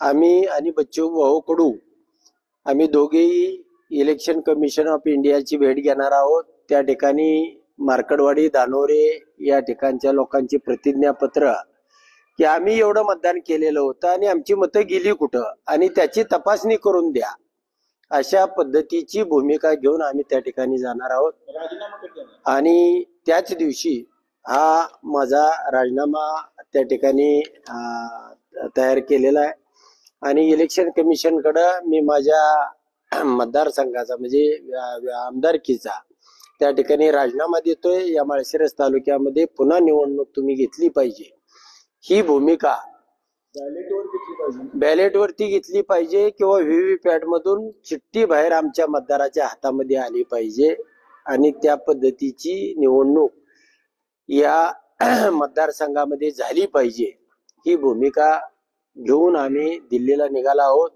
आम्ही आणि बच्चू भाऊ कडू आम्ही दोघेही इलेक्शन कमिशन ऑफ इंडियाची भेट घेणार आहोत. त्या ठिकाणी मार्कडवाडी दानोरे या ठिकाणच्या लोकांची प्रतिज्ञापत्र की आम्ही एवढं मतदान केलेलं होतं आणि आमची मतं गेली कुठं? आणि त्याची तपासणी करून द्या. अशा पद्धतीची भूमिका घेऊन आम्ही त्या ठिकाणी जाणार आहोत. आणि त्याच दिवशी हा माझा राजीनामा त्या ठिकाणी तयार केलेला आहे. आणि इलेक्शन कमिशनकडं मी माझ्या मतदारसंघाचा म्हणजे आमदारकीचा त्या ठिकाणी राजीनामा देतोय. या माळशिरस तालुक्यामध्ये पुन्हा निवडणूक तुम्ही घेतली पाहिजे. ही भूमिका घेतली पाहिजे बॅलेटवरती घेतली पाहिजे किंवा व्हीव्हीपॅट मधून चिठ्ठी बाहेर आमच्या मतदाराच्या हातामध्ये आली पाहिजे आणि त्या पद्धतीची निवडणूक या मतदारसंघामध्ये झाली पाहिजे. ही भूमिका घेऊन आम्ही दिल्लीला निघाला आहोत.